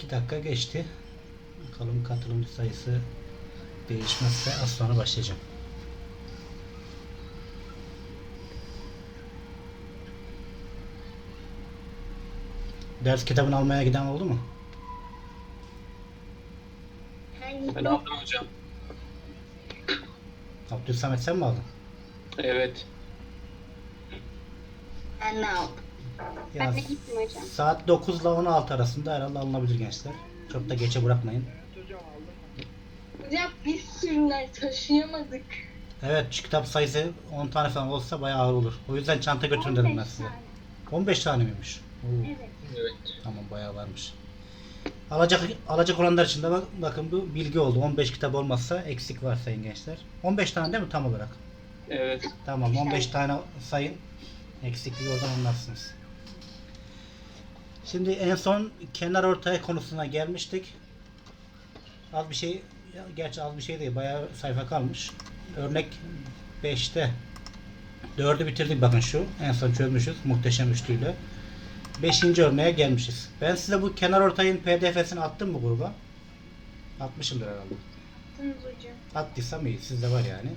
2 dakika geçti. Bakalım katılımcı sayısı değişmezse az sonra başlayacağım. Ders kitabını almaya giden oldu mu? Ben aldım hocam. Abdülsamet sen mi aldın? Evet. Ben ne aldım? Ya, Ben de gittim hocam. saat 9 ile 16 arasında herhalde alınabilir gençler. Çok da geçe bırakmayın. Hocam biz sürüler taşıyamadık. Evet şu kitap sayısı 10 tane falan olsa bayağı ağır olur. O yüzden çanta götürün dedim ben 15 size. tane. 15 tane miymiş? Oo, Evet. Evet. Tamam bayağı varmış. Alacak alacak olanlar için de bak, bakın bu bilgi oldu. 15 kitap olmazsa eksik var sayın gençler. 15 tane değil mi tam olarak? Evet. Tamam 15 tane sayın. Eksikliği oradan anlarsınız. Şimdi en son kenar ortaya konusuna gelmiştik. Az bir şey, gerçi az bir şey değil, bayağı sayfa kalmış. Örnek 5'te 4'ü bitirdik bakın şu. En son çözmüşüz muhteşem üçlüyle. 5. örneğe gelmişiz. Ben size bu kenar ortayın pdf'sini attım mı gruba? Atmışımdır herhalde. Attınız hocam. Attıysam iyi. Sizde var yani.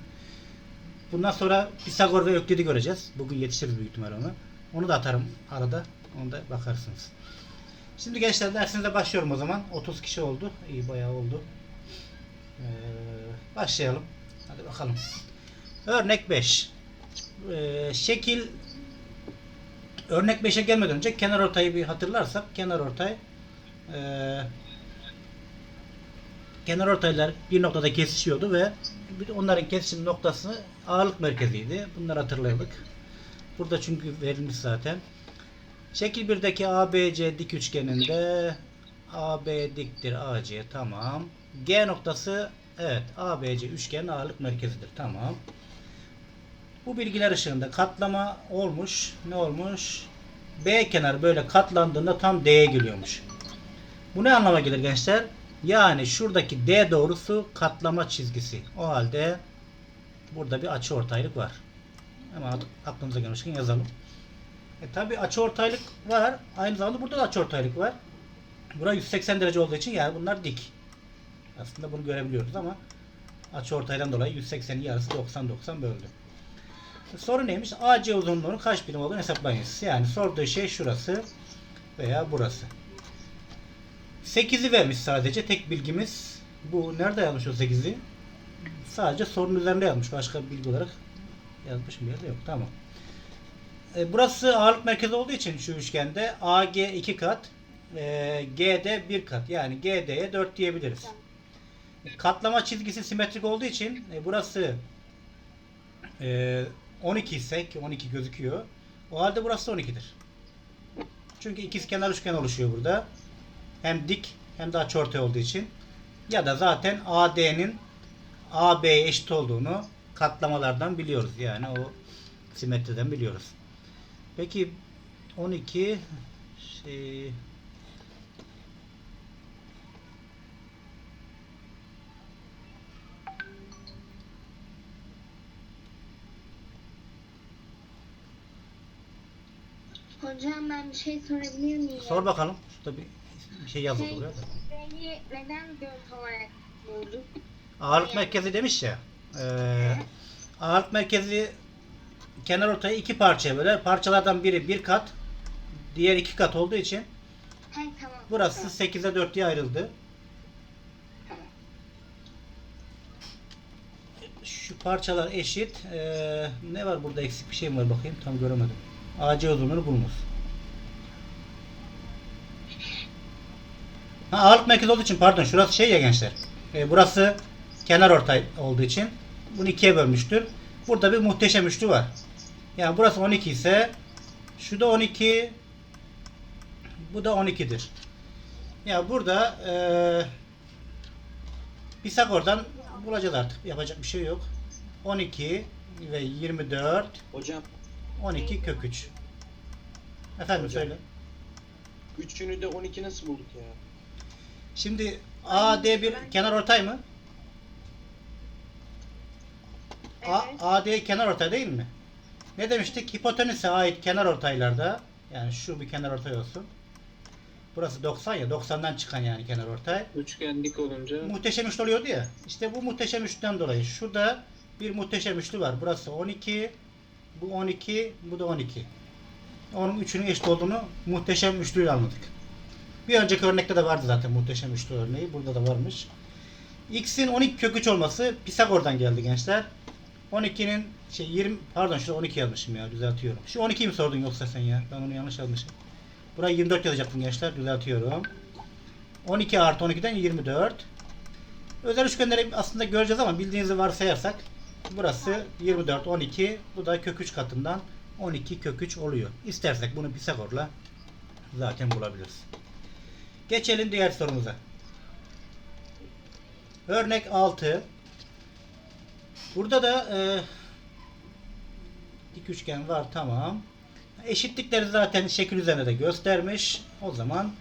Bundan sonra Pisagor ve Öklid'i göreceğiz. Bugün yetişiriz büyük ihtimal ona. Onu da atarım arada. Onu da bakarsınız. Şimdi gençler dersinize başlıyorum o zaman. 30 kişi oldu. İyi bayağı oldu. Ee, başlayalım. Hadi bakalım. Örnek 5. Ee, şekil örnek 5'e gelmeden önce kenar ortayı bir hatırlarsak kenar ortay ee, kenar ortaylar bir noktada kesişiyordu ve onların kesişim noktası ağırlık merkeziydi. Bunları hatırladık. Burada çünkü verilmiş zaten. Şekil 1'deki ABC dik üçgeninde AB diktir AC tamam. G noktası evet ABC üçgenin ağırlık merkezidir tamam. Bu bilgiler ışığında katlama olmuş. Ne olmuş? B kenarı böyle katlandığında tam D'ye geliyormuş. Bu ne anlama gelir gençler? Yani şuradaki D doğrusu katlama çizgisi. O halde burada bir açı ortaylık var. Hemen aklımıza gelmişken yazalım. E tabi açı var. Aynı zamanda burada da açı var. Bura 180 derece olduğu için yani bunlar dik. Aslında bunu görebiliyoruz ama açı ortaydan dolayı 180'in yarısı 90-90 böldü. Soru neymiş? AC uzunluğunun kaç birim olduğunu hesaplayınız. Yani sorduğu şey şurası veya burası. 8'i vermiş sadece. Tek bilgimiz bu. Nerede yazmış o 8'i? Sadece sorunun üzerinde yazmış. Başka bilgi olarak yazmış bir yerde yok. Tamam. E, burası ağırlık merkezi olduğu için şu üçgende AG 2 kat e, GD 1 kat. Yani GD'ye 4 diyebiliriz. Katlama çizgisi simetrik olduğu için e, burası e, 12 ise ki 12 gözüküyor. O halde burası da 12'dir. Çünkü ikiz kenar üçgen oluşuyor burada. Hem dik hem de açıortay olduğu için. Ya da zaten AD'nin AB'ye eşit olduğunu katlamalardan biliyoruz. Yani o simetriden biliyoruz. Peki 12 şey Hocam ben bir şey sorabilir miyim? sor bakalım. Şurada bir, bir şey yazıldı Şey, buraya da. Neden 4 olarak bulduk? Ağırlık merkezi demiş ya. Ee, ağırlık merkezi kenar ortayı iki parçaya böler. Parçalardan biri bir kat, diğer iki kat olduğu için He tamam. burası Tamam. 8'e 4 diye ayrıldı. Şu parçalar eşit. Ee, ne var burada eksik bir şey mi var bakayım? Tam göremedim. AC uzunluğunu bulunuz. Ha, ağırlık merkezi olduğu için pardon şurası şey ya gençler. Ee, burası kenar ortay olduğu için bunu ikiye bölmüştür. Burada bir muhteşem üçlü var. Yani burası 12 ise şu da 12 bu da 12'dir. Ya burada eee Pisagor'dan bulacağız artık. Yapacak bir şey yok. 12 ve 24 Hocam 12 kök 3. Efendim Hocam. söyle. üçünü de 12 nasıl bulduk ya? Şimdi AD bir kenar ortay mı? A, Evet. AD kenar ortay değil mi? Ne demiştik? Hipotenüse ait kenar ortaylarda yani şu bir kenar ortay olsun. Burası 90 ya 90'dan çıkan yani kenar ortay. Üçgen dik olunca Muhteşem üçlü oluyordu ya. İşte bu muhteşem üçlüden dolayı şurada bir muhteşem üçlü var. Burası 12, bu 12, bu da 12. Onun üçünün eşit olduğunu muhteşem üçlüyle anladık. Bir önceki örnekte de vardı zaten muhteşem üçlü örneği. Burada da varmış. X'in 12 kök 3 olması Pisagor'dan geldi gençler. 12'nin şey 20 pardon şurada 12 yazmışım ya düzeltiyorum. Şu 12'yi mi sordun yoksa sen ya? Ben onu yanlış yazmışım. Buraya 24 yazacaktım gençler düzeltiyorum. 12 artı 12'den 24. Özel üçgenleri aslında göreceğiz ama bildiğinizi varsayarsak burası 24, 12. Bu da kök 3 katından 12 kök 3 oluyor. İstersek bunu Pisagor'la zaten bulabiliriz. Geçelim diğer sorumuza. Örnek 6. Burada da e, dik üçgen var tamam. Eşitlikleri zaten şekil üzerinde de göstermiş. O zaman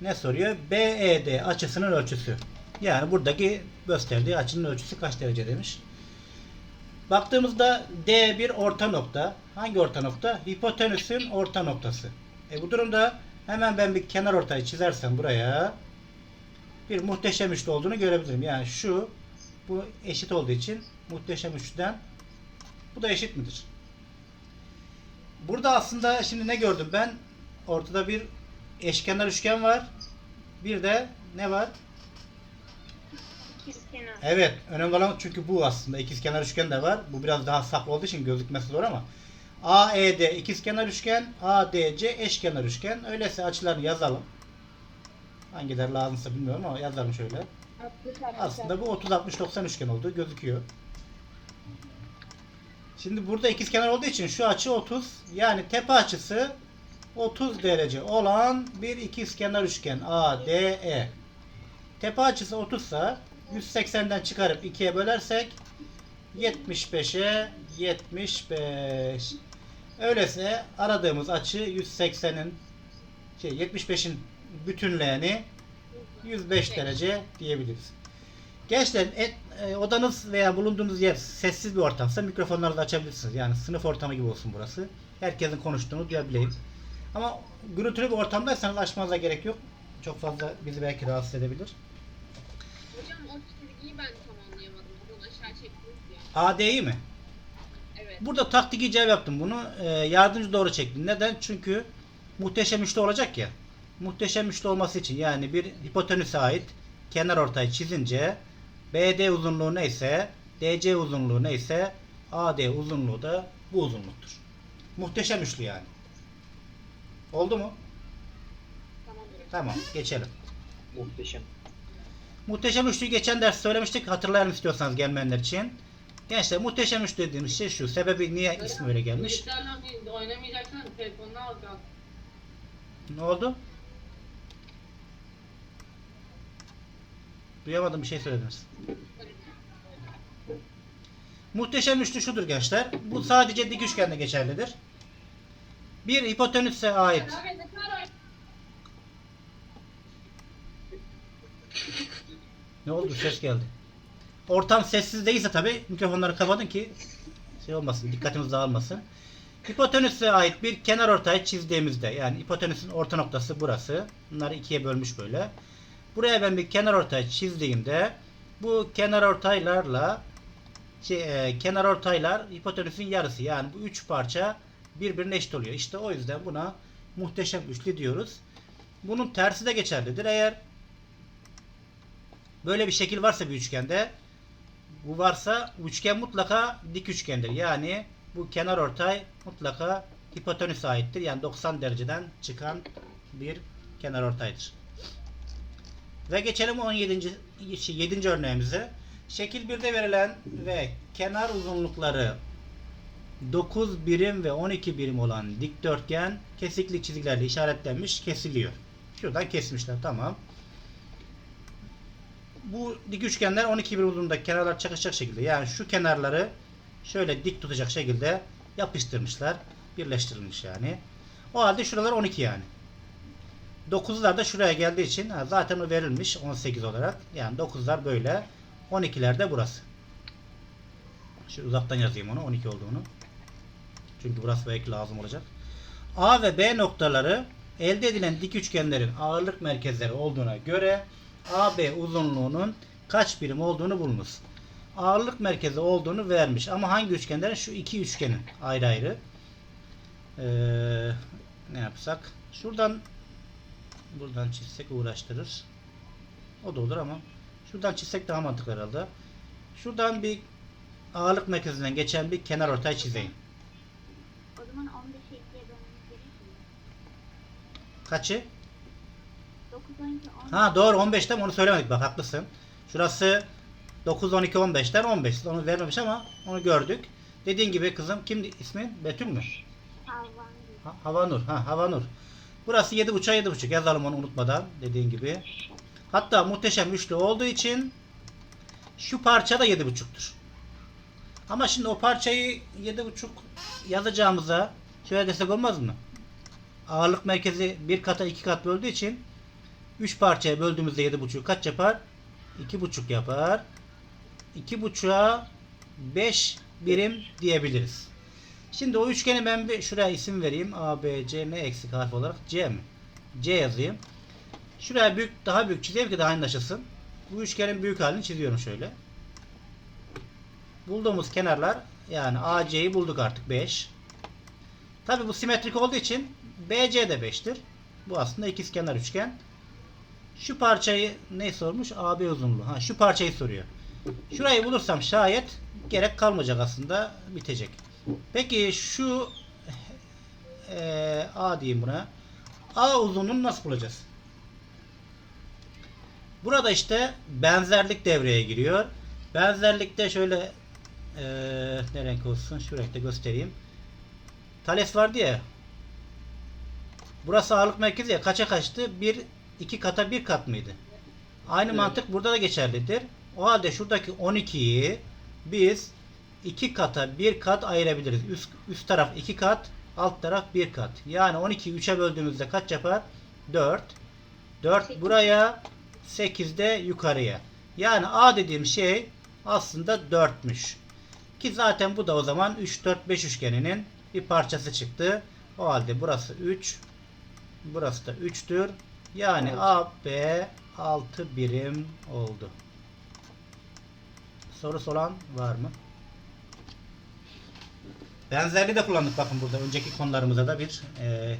ne soruyor? BED açısının ölçüsü. Yani buradaki gösterdiği açının ölçüsü kaç derece demiş. Baktığımızda D bir orta nokta. Hangi orta nokta? Hipotenüsün orta noktası. E bu durumda hemen ben bir kenar ortayı çizersem buraya bir muhteşem üçlü olduğunu görebilirim. Yani şu bu eşit olduğu için muhteşem üçlüden bu da eşit midir? Burada aslında şimdi ne gördüm ben? Ortada bir eşkenar üçgen var. Bir de ne var? İkizkenar. Evet, önemli olan çünkü bu aslında ikizkenar üçgen de var. Bu biraz daha saklı olduğu için gözükmesi zor ama AED ikizkenar üçgen, ADC eşkenar üçgen. Öyleyse açılarını yazalım. Hangileri lazımsa bilmiyorum ama yazalım şöyle. Aslında bu 30 60 90 üçgen olduğu gözüküyor. Şimdi burada ikizkenar olduğu için şu açı 30. Yani tepe açısı 30 derece olan bir ikizkenar üçgen ADE. Tepe açısı 30 ise 180'den çıkarıp 2'ye bölersek 75'e 75. Öyleyse aradığımız açı 180'in şey 75'in bütünleyeni 105 derece diyebiliriz. Gençler et, e, odanız veya bulunduğunuz yer sessiz bir ortamsa mikrofonlarınızı açabilirsiniz. Yani sınıf ortamı gibi olsun burası. Herkesin konuştuğunu duyabileyim. Ama gürültülü bir ortamdaysanız açmanıza gerek yok. Çok fazla bizi belki rahatsız edebilir. Hocam o çizgiyi ben tam anlayamadım. Buradan aşağı çektiniz ya. AD'yi mi? Evet. Burada taktik icap yaptım bunu. Ee, yardımcı doğru çektim. Neden? Çünkü muhteşem üçlü olacak ya. Muhteşem üçlü olması için yani bir hipotenüse ait kenar ortayı çizince BD uzunluğu neyse DC uzunluğu neyse AD uzunluğu da bu uzunluktur. Muhteşem üçlü yani. Oldu mu? Tamam. Tamam. Geçelim. muhteşem. Muhteşem üçlüyü geçen ders söylemiştik. Hatırlayalım istiyorsanız gelmeyenler için. Gençler muhteşem üçlü dediğimiz şey şu. Sebebi niye ismi öyle gelmiş? Ne oldu? Duyamadım bir şey söylediniz. Muhteşem üçlü şudur gençler. Bu sadece dik üçgende geçerlidir. Bir hipotenüse ait Ne oldu? Ses geldi. Ortam sessiz değilse tabi mikrofonları kapatın ki şey olmasın, dikkatimiz dağılmasın. Hipotenüse ait bir kenar ortayı çizdiğimizde yani hipotenüsün orta noktası burası. Bunları ikiye bölmüş böyle. Buraya ben bir kenar ortay çizdiğimde bu kenar ortaylarla şey, e, kenar ortaylar hipotenüsün yarısı. Yani bu üç parça birbirine eşit oluyor. İşte o yüzden buna muhteşem üçlü diyoruz. Bunun tersi de geçerlidir. Eğer böyle bir şekil varsa bir üçgende bu varsa üçgen mutlaka dik üçgendir. Yani bu kenar ortay mutlaka hipotenüse aittir. Yani 90 dereceden çıkan bir kenar ortaydır. Ve geçelim 17. şey, 7. örneğimize. Şekil 1'de verilen ve kenar uzunlukları 9 birim ve 12 birim olan dikdörtgen kesikli çizgilerle işaretlenmiş kesiliyor. Şuradan kesmişler tamam. Bu dik üçgenler 12 birim uzunluğundaki kenarlar çakışacak şekilde yani şu kenarları şöyle dik tutacak şekilde yapıştırmışlar. Birleştirilmiş yani. O halde şuralar 12 yani. 9'lar da şuraya geldiği için zaten o verilmiş 18 olarak. Yani 9'lar böyle. 12'ler de burası. Şu uzaktan yazayım onu 12 olduğunu. Çünkü burası belki lazım olacak. A ve B noktaları elde edilen dik üçgenlerin ağırlık merkezleri olduğuna göre AB uzunluğunun kaç birim olduğunu bulunuz. Ağırlık merkezi olduğunu vermiş ama hangi üçgenlerin? Şu iki üçgenin ayrı ayrı. Ee, ne yapsak? Şuradan buradan çizsek uğraştırır. O da olur ama şuradan çizsek daha mantıklı herhalde. Şuradan bir ağırlık merkezinden geçen bir kenar ortay çizeyim. O zaman 15'e 2'ye bölmemiz gerekiyor. Kaçı? 9, 12, 10. Ha doğru 15'ten onu söylemedik bak haklısın. Şurası 9, 12, 15'ten 15. Onu vermemiş ama onu gördük. Dediğin gibi kızım kimdi ismin? Betül mü? Havan. Ha, Havanur. Ha, Havanur. Burası 7.5'a 7.5 yazalım onu unutmadan dediğin gibi. Hatta muhteşem üçlü olduğu için şu parça da 7.5'tur. Ama şimdi o parçayı 7.5 yazacağımıza şöyle desek olmaz mı? Ağırlık merkezi bir kata iki kat böldüğü için 3 parçaya böldüğümüzde 7.5 kaç yapar? 2.5 yapar. 2.5'a 5 birim diyebiliriz. Şimdi o üçgeni ben bir şuraya isim vereyim. A, B, C ne eksik harf olarak? C mi? C yazayım. Şuraya büyük, daha büyük çizeyim ki daha anlaşılsın. Bu üçgenin büyük halini çiziyorum şöyle. Bulduğumuz kenarlar yani AC'yi bulduk artık 5. Tabi bu simetrik olduğu için BC de 5'tir. Bu aslında ikizkenar üçgen. Şu parçayı ne sormuş? AB uzunluğu. Ha şu parçayı soruyor. Şurayı bulursam şayet gerek kalmayacak aslında bitecek. Peki şu eee A diyeyim buna. A uzunluğunu nasıl bulacağız? Burada işte benzerlik devreye giriyor. Benzerlikte şöyle eee ne renk olsun? Şu renkte göstereyim. Thales vardı ya. Burası ağırlık merkezi ya. Kaça kaçtı? Bir, iki kata bir kat mıydı? Aynı Evet. mantık burada da geçerlidir. O halde şuradaki 12'yi biz iki kata bir kat ayırabiliriz. Üst, üst taraf iki kat, alt taraf bir kat. Yani 12'yi 3'e böldüğümüzde kaç yapar? 4. 4 Sekiz. buraya, 8 de yukarıya. Yani A dediğim şey aslında 4'müş. Ki zaten bu da o zaman 3, 4, 5 üçgeninin bir parçası çıktı. O halde burası 3, burası da 3'tür. Yani Evet. AB 6 birim oldu. Sorusu olan var mı? Benzerliği de kullandık bakın burada. Önceki konularımıza da bir eee,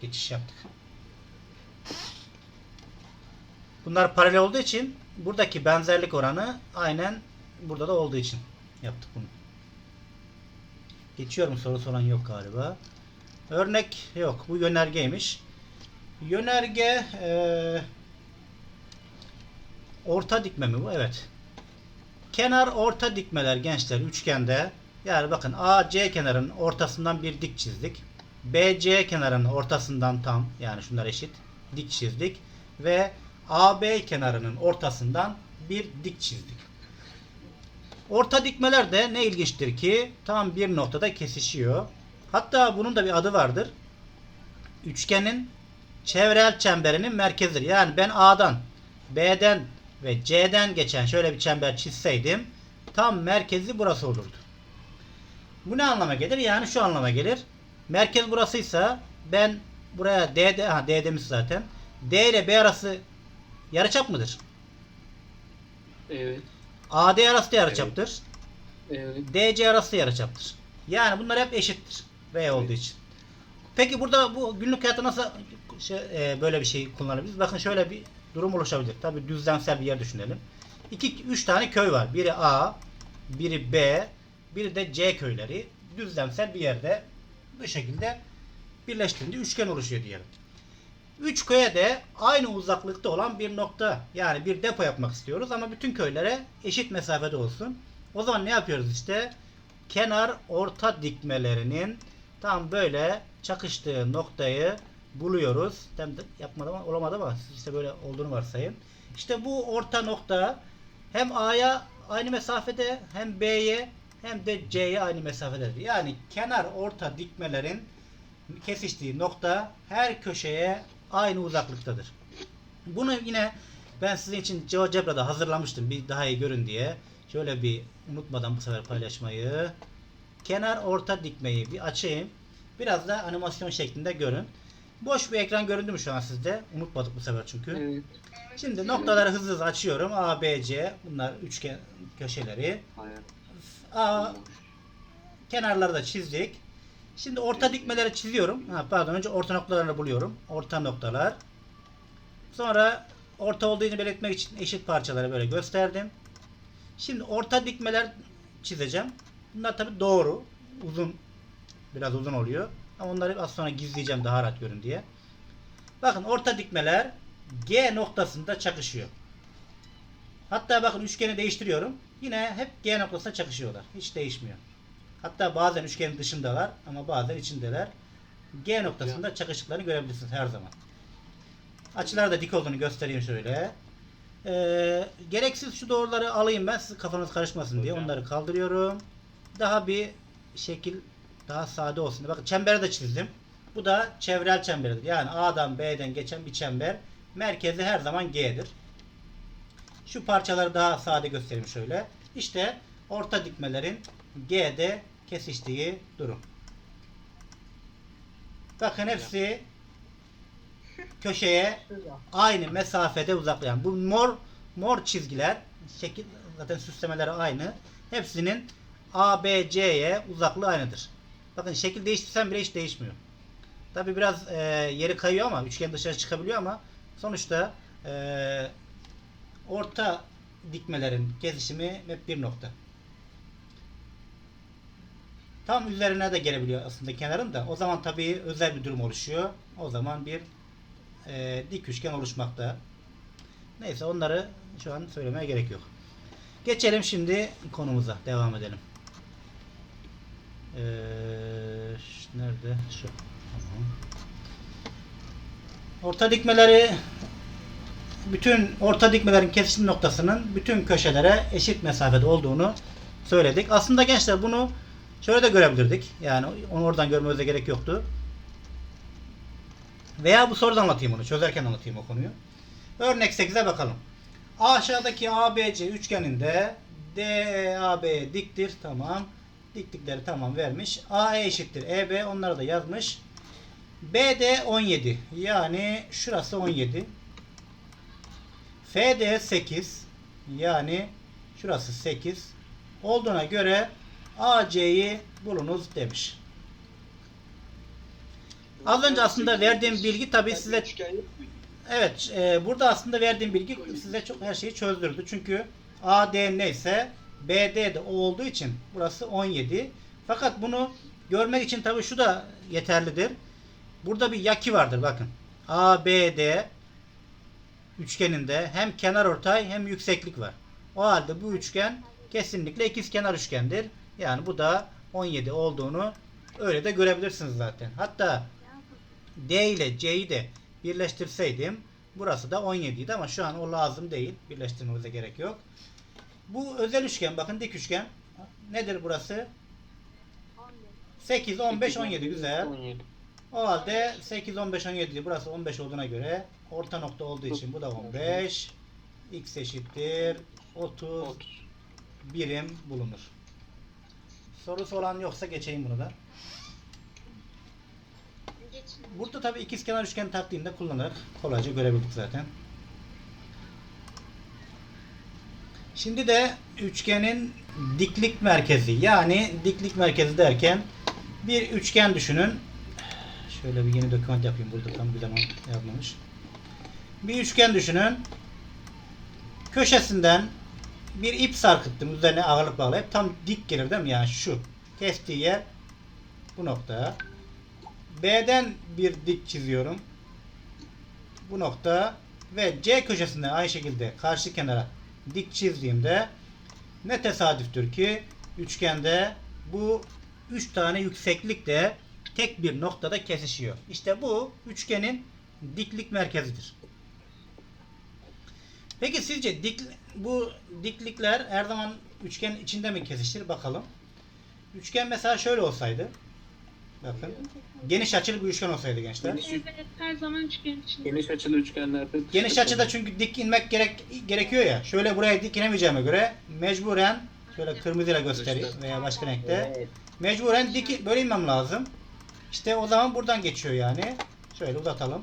geçiş yaptık. Bunlar paralel olduğu için buradaki benzerlik oranı aynen burada da olduğu için yaptık bunu. Geçiyorum soru soran yok galiba. Örnek yok. Bu yönergeymiş. Yönerge eee, orta dikme mi bu? Evet. Kenar orta dikmeler gençler üçgende. Yani bakın AC kenarının ortasından bir dik çizdik. BC kenarının ortasından tam yani şunlar eşit dik çizdik ve AB kenarının ortasından bir dik çizdik. Orta dikmeler de ne ilginçtir ki tam bir noktada kesişiyor. Hatta bunun da bir adı vardır. Üçgenin çevrel çemberinin merkezidir. Yani ben A'dan, B'den ve C'den geçen şöyle bir çember çizseydim tam merkezi burası olurdu. Bu ne anlama gelir? Yani şu anlama gelir. Merkez burasıysa ben buraya D, ha D demiş zaten. D ile B arası yarıçap mıdır? Evet. AD arası da yarıçaptır. Evet. DC arası da yarıçaptır. Yani bunlar hep eşittir. V olduğu için. Peki burada bu günlük hayatta nasıl şey, e, böyle bir şey kullanabiliriz? Bakın şöyle bir durum oluşabilir. Tabii düzlemsel bir yer düşünelim. 2 3 tane köy var. Biri A, biri B, biri de C köyleri. Düzlemsel bir yerde bu şekilde birleştirince üçgen oluşuyor diyelim. Üç köye de aynı uzaklıkta olan bir nokta yani bir depo yapmak istiyoruz ama bütün köylere eşit mesafede olsun. O zaman ne yapıyoruz işte? Kenar orta dikmelerinin tam böyle çakıştığı noktayı buluyoruz. Tam yapmadım ama olamadı ama işte böyle olduğunu varsayın. İşte bu orta nokta hem A'ya aynı mesafede hem B'ye hem de C'ye aynı mesafededir. Yani kenar orta dikmelerin kesiştiği nokta her köşeye aynı uzaklıktadır. Bunu yine ben sizin için GeoGebra'da hazırlamıştım bir daha iyi görün diye. Şöyle bir unutmadan bu sefer paylaşmayı. Kenar orta dikmeyi bir açayım. Biraz da animasyon şeklinde görün. Boş bir ekran göründü mü şu an sizde? Unutmadık bu sefer çünkü. Evet. Şimdi noktaları hızlı hızlı açıyorum. A, B, C. Bunlar üçgen köşeleri. Hayır. A, kenarları da çizdik. Şimdi orta dikmeleri çiziyorum. Ha, pardon önce orta noktalarını buluyorum. Orta noktalar. Sonra orta olduğunu belirtmek için eşit parçaları böyle gösterdim. Şimdi orta dikmeler çizeceğim. Bunlar tabi doğru. Uzun. Biraz uzun oluyor. Ama onları az sonra gizleyeceğim daha rahat görün diye. Bakın orta dikmeler G noktasında çakışıyor. Hatta bakın üçgeni değiştiriyorum. Yine hep G noktasında çakışıyorlar. Hiç değişmiyor. Hatta bazen üçgenin dışındalar ama bazen içindeler. G noktasında çakışıklarını görebilirsiniz her zaman. Açılar da dik olduğunu göstereyim şöyle. Ee, gereksiz şu doğruları alayım ben siz kafanız karışmasın diye onları kaldırıyorum. Daha bir şekil daha sade olsun. Bakın çemberi de çizdim. Bu da çevrel çemberidir. Yani A'dan B'den geçen bir çember. Merkezi her zaman G'dir. Şu parçaları daha sade göstereyim şöyle. İşte orta dikmelerin G'de kesiştiği durum. Bakın hepsi köşeye aynı mesafede uzaklayan. Bu mor mor çizgiler şekil zaten süslemeleri aynı. Hepsinin A, B, C'ye uzaklığı aynıdır. Bakın şekil değiştirsem bile hiç değişmiyor. Tabi biraz e, yeri kayıyor ama üçgen dışarı çıkabiliyor ama sonuçta e, orta dikmelerin kesişimi hep bir nokta. Tam üzerine de gelebiliyor aslında kenarın da. O zaman tabii özel bir durum oluşuyor. O zaman bir e, dik üçgen oluşmakta. Neyse onları şu an söylemeye gerek yok. Geçelim şimdi konumuza. Devam edelim. Ee, nerede? Şu. Orta dikmeleri bütün orta dikmelerin kesişim noktasının bütün köşelere eşit mesafede olduğunu söyledik. Aslında gençler bunu şöyle de görebilirdik. Yani onu oradan görmemize gerek yoktu. Veya bu soruda anlatayım onu. Çözerken anlatayım o konuyu. Örnek 8'e bakalım. Aşağıdaki ABC üçgeninde DAB diktir. Tamam. Diktikleri tamam vermiş. AE eşittir EB. Onları da yazmış. BD 17. Yani şurası 17. FD 8. Yani şurası 8. Olduğuna göre AC'yi bulunuz demiş. Az önce aslında verdiğim bilgi tabii size Evet, e, burada aslında verdiğim bilgi size çok her şeyi çözdürdü. Çünkü AD neyse BD de o olduğu için burası 17. Fakat bunu görmek için tabii şu da yeterlidir. Burada bir yaki vardır bakın. ABD üçgeninde hem kenar ortay hem yükseklik var. O halde bu üçgen kesinlikle ikizkenar üçgendir. Yani bu da 17 olduğunu öyle de görebilirsiniz zaten. Hatta D ile C'yi de birleştirseydim burası da 17 idi ama şu an o lazım değil. Birleştirmemize gerek yok. Bu özel üçgen bakın dik üçgen. Nedir burası? 11. 8, 15, 17 güzel. 17. O halde 8, 15, 17 burası 15 olduğuna göre orta nokta olduğu için bu da 15. X eşittir 30 30. birim bulunur. Sorusu olan yoksa geçeyim bunu da. Burada tabii ikizkenar üçgen taktiğini de kullanarak kolayca görebildik zaten. Şimdi de üçgenin diklik merkezi yani diklik merkezi derken bir üçgen düşünün. Şöyle bir yeni doküman yapayım burada tam bir zaman yazmamış. Bir üçgen düşünün. Köşesinden bir ip sarkıttım üzerine ağırlık bağlayıp tam dik gelir değil mi? Yani şu. Kestiği yer bu nokta. B'den bir dik çiziyorum. Bu nokta ve C köşesinden aynı şekilde karşı kenara dik çizdiğimde ne tesadüftür ki üçgende bu üç tane yükseklik de tek bir noktada kesişiyor. İşte bu üçgenin diklik merkezidir. Peki sizce dik, bu diklikler her zaman üçgen içinde mi kesişir? Bakalım. Üçgen mesela şöyle olsaydı. Bakın. Geniş açılı bir üçgen olsaydı gençler. Geniş, Evet her zaman üçgen içinde. geniş açılı üçgenlerde Geniş açıda çünkü dik inmek gerek gerekiyor ya. Şöyle buraya dik inemeyeceğime göre mecburen şöyle kırmızıyla göstereyim veya başka renkte. Evet. Mecburen dik böyle inmem lazım. İşte o zaman buradan geçiyor yani. Şöyle uzatalım.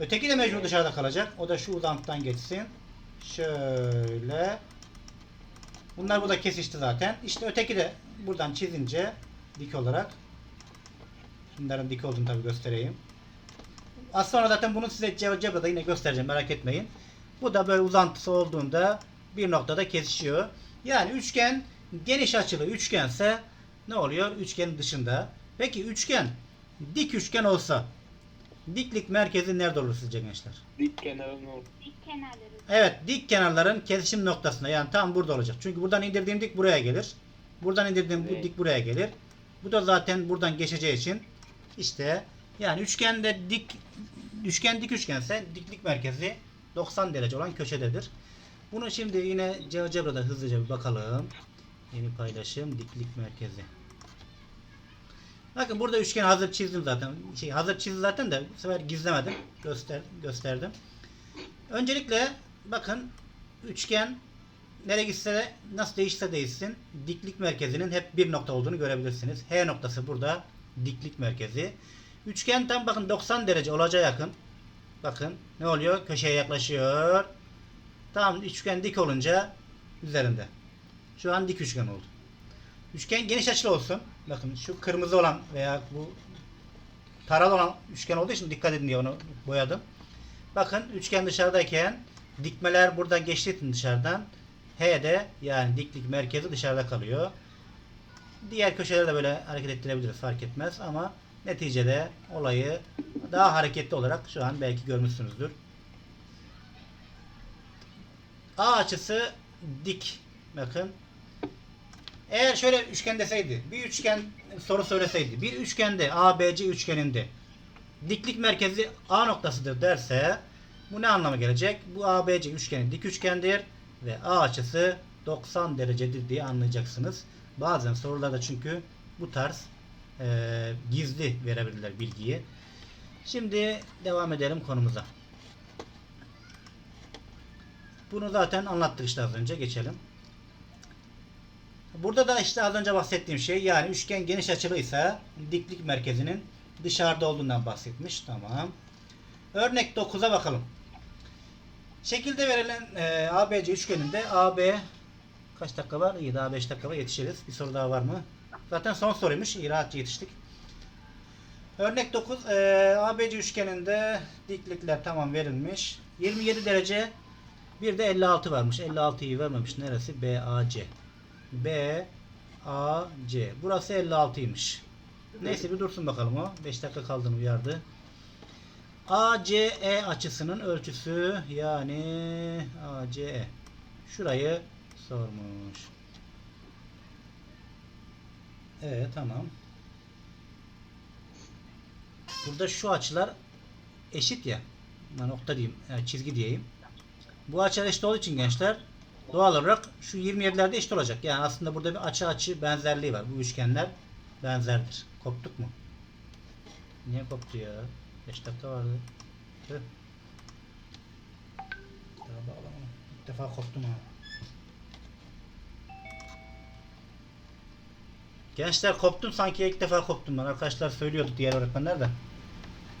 Öteki de mecbur dışarıda kalacak. O da şu uzantıdan geçsin. Şöyle. Bunlar burada kesişti zaten. İşte öteki de buradan çizince dik olarak. Bunların dik olduğunu tabi göstereyim. Az sonra zaten bunu size Ce- Cebra'da yine göstereceğim merak etmeyin. Bu da böyle uzantısı olduğunda bir noktada kesişiyor. Yani üçgen geniş açılı üçgense ne oluyor? Üçgenin dışında. Peki üçgen dik üçgen olsa diklik merkezi nerede olur sizce gençler? Dik kenarın orta. Dik kenarları. Evet dik kenarların kesişim noktasında yani tam burada olacak. Çünkü buradan indirdiğim dik buraya gelir. Buradan indirdiğim bu Evet. dik buraya gelir. Bu da zaten buradan geçeceği için işte yani üçgende dik üçgen dik üçgense diklik merkezi 90 derece olan köşededir. Bunu şimdi yine GeoGebra'da hızlıca bir bakalım. Yeni paylaşım diklik merkezi. Bakın burada üçgen hazır çizdim zaten. Şey hazır çizdim zaten de bu sefer gizlemedim. Göster gösterdim. Öncelikle bakın üçgen nereye gitse de nasıl değişse değişsin diklik merkezinin hep bir nokta olduğunu görebilirsiniz. H noktası burada diklik merkezi. Üçgen tam bakın 90 derece olacağı yakın. Bakın ne oluyor? Köşeye yaklaşıyor. Tam üçgen dik olunca üzerinde. Şu an dik üçgen oldu. Üçgen geniş açılı olsun. Bakın şu kırmızı olan veya bu taralı olan üçgen olduğu için dikkat edin diye onu boyadım. Bakın üçgen dışarıdayken dikmeler buradan geçtiği için dışarıdan H'de yani diklik merkezi dışarıda kalıyor. Diğer köşeleri de böyle hareket ettirebiliriz fark etmez ama neticede olayı daha hareketli olarak şu an belki görmüşsünüzdür. A açısı dik. Bakın. Eğer şöyle üçgen deseydi, bir üçgen soru söyleseydi, bir üçgende ABC üçgeninde diklik merkezi A noktasıdır derse bu ne anlama gelecek? Bu ABC üçgeni dik üçgendir ve A açısı 90 derecedir diye anlayacaksınız. Bazen sorularda çünkü bu tarz eee, gizli verebilirler bilgiyi. Şimdi devam edelim konumuza. Bunu zaten anlattık işte az önce. Geçelim. Burada da işte az önce bahsettiğim şey yani üçgen geniş açılıysa diklik merkezinin dışarıda olduğundan bahsetmiş. Tamam. Örnek 9'a bakalım. Şekilde verilen e, ABC üçgeninde AB kaç dakika var? İyi daha 5 dakika var yetişiriz. Bir soru daha var mı? Zaten son soruymuş. İyi rahatça yetiştik. Örnek 9 e, ABC üçgeninde diklikler tamam verilmiş. 27 derece bir de 56 varmış. 56'yı vermemiş. Neresi? BAC. BAC. Burası 56'ymış. Neyse bir dursun bakalım o. 5 dakika kaldığını uyardı. ACE açısının ölçüsü yani ACE. Şurayı sormuş. Evet tamam. Burada şu açılar eşit ya. Ben nokta diyeyim. Yani çizgi diyeyim. Bu açılar eşit olduğu için gençler doğal olarak şu 27'lerde eşit olacak. Yani aslında burada bir açı açı benzerliği var. Bu üçgenler benzerdir. Koptuk mu? Niye koptu ya? 5 dakika vardı. Tüh. Daha. İlk defa koptum ha. Gençler koptum sanki ilk defa koptum ben. Arkadaşlar söylüyordu diğer öğretmenler de.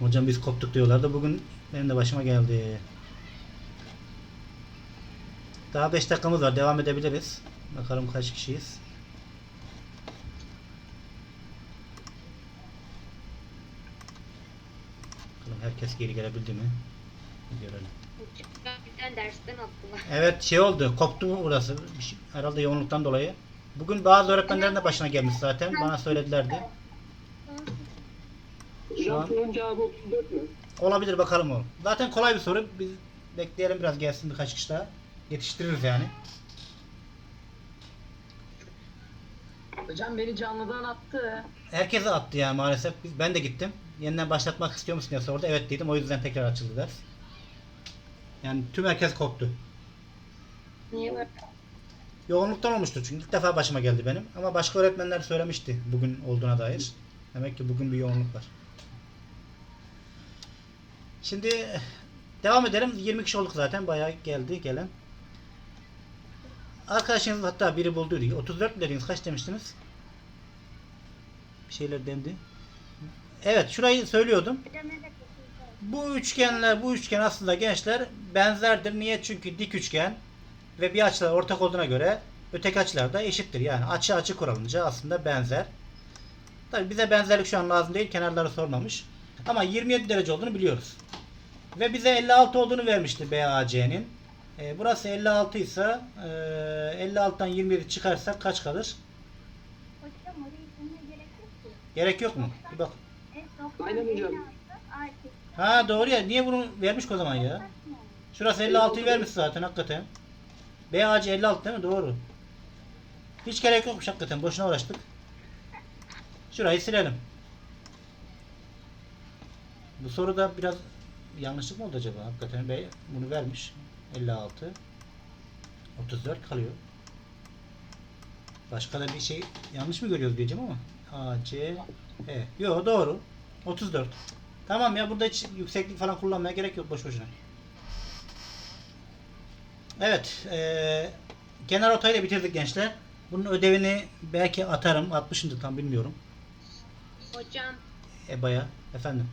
Hocam biz koptuk diyorlardı. Bugün benim de başıma geldi. Daha 5 dakikamız var. Devam edebiliriz. Bakalım kaç kişiyiz. Bakalım herkes geri gelebildi mi? Görelim. Bizden dersten attılar. Evet şey oldu. Koptu mu burası? Şey- herhalde yoğunluktan dolayı. Bugün bazı öğretmenlerin de başına gelmiş zaten. Bana söyledilerdi. Şu an sorunun cevabı 34 mü? olabilir bakalım o. Zaten kolay bir soru. Biz bekleyelim biraz gelsin birkaç kişi daha. Yetiştiririz yani. Hocam beni canlıdan attı. Herkese attı yani maalesef. Biz, ben de gittim. Yeniden başlatmak istiyor musun diye sordu. Evet dedim. O yüzden tekrar açıldı ders. Yani tüm herkes koptu. Niye böyle? Yoğunluktan olmuştu çünkü ilk defa başıma geldi benim. Ama başka öğretmenler söylemişti bugün olduğuna dair. Demek ki bugün bir yoğunluk var. Şimdi devam edelim. 20 kişi olduk zaten. Bayağı geldi gelen. Arkadaşınız hatta biri bulduydu. 34 mi dediniz? Kaç demiştiniz? Bir şeyler dendi. Evet şurayı söylüyordum. Bu üçgenler, bu üçgen aslında gençler benzerdir. Niye? Çünkü dik üçgen ve bir açılar ortak olduğuna göre öteki açılar da eşittir. Yani açı açı kuralınca aslında benzer. Tabi bize benzerlik şu an lazım değil. Kenarları sormamış. Ama 27 derece olduğunu biliyoruz. Ve bize 56 olduğunu vermişti BAC'nin. E, burası 56 ise e, 56'dan 27 çıkarsak kaç kalır? Hocam orayı bulmaya gerek yok ki. Gerek yok mu? Bir bak. Evet, 90 Aynen hocam. 56 artı. Ha doğru ya. Niye bunu vermiş o zaman ya? Şurası 56'yı vermiş zaten hakikaten. BAC 56 değil mi? Doğru. Hiç gerek yokmuş hakikaten. Boşuna uğraştık. Şurayı silelim. Bu soruda biraz yanlışlık mı oldu acaba? Hakikaten Bey bunu vermiş. 56. 34 kalıyor. Başka da bir şey yanlış mı görüyoruz diyeceğim ama. A, C, E. Yo doğru. 34. Tamam ya burada hiç yükseklik falan kullanmaya gerek yok boş boşuna. Evet. eee kenar otayı da bitirdik gençler. Bunun ödevini belki atarım. Atmışımdır tam bilmiyorum. Hocam, EBA'ya. Efendim.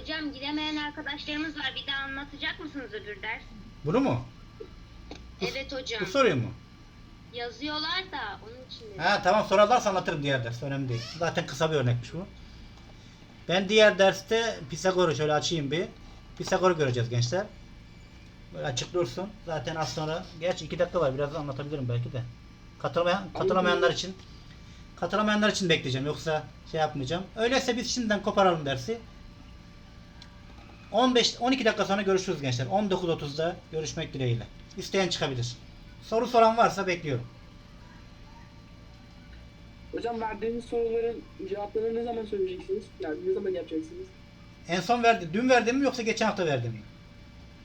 Hocam gidemeyen arkadaşlarımız var. Bir daha anlatacak mısınız öbür ders? Bunu mu? Evet hocam. Bu soruyu mu? Yazıyorlar da onun için dedim. Ha tamam sorarlarsa anlatırım diğer ders. Önemli değil. Zaten kısa bir örnekmiş bu. Ben diğer derste Pisagor'u şöyle açayım bir. Pisagor'u göreceğiz gençler. Böyle açık dursun. Zaten az sonra gerçi iki dakika var. Biraz anlatabilirim belki de. Katılamayan, katılamayanlar için katılamayanlar için bekleyeceğim. Yoksa şey yapmayacağım. Öyleyse biz şimdiden koparalım dersi. 15 12 dakika sonra görüşürüz gençler. 19.30'da görüşmek dileğiyle. İsteyen çıkabilir. Soru soran varsa bekliyorum. Hocam verdiğiniz soruların cevaplarını ne zaman söyleyeceksiniz? Yani ne zaman yapacaksınız? En son verdi. Dün verdim mi yoksa geçen hafta verdim mi?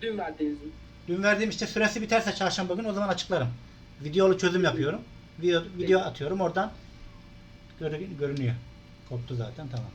Dün verdiğinizin. Dün verdiğim işte süresi biterse çarşamba günü o zaman açıklarım. Videolu çözüm yapıyorum. Video, video atıyorum oradan görü- görünüyor. Koptu zaten tamam.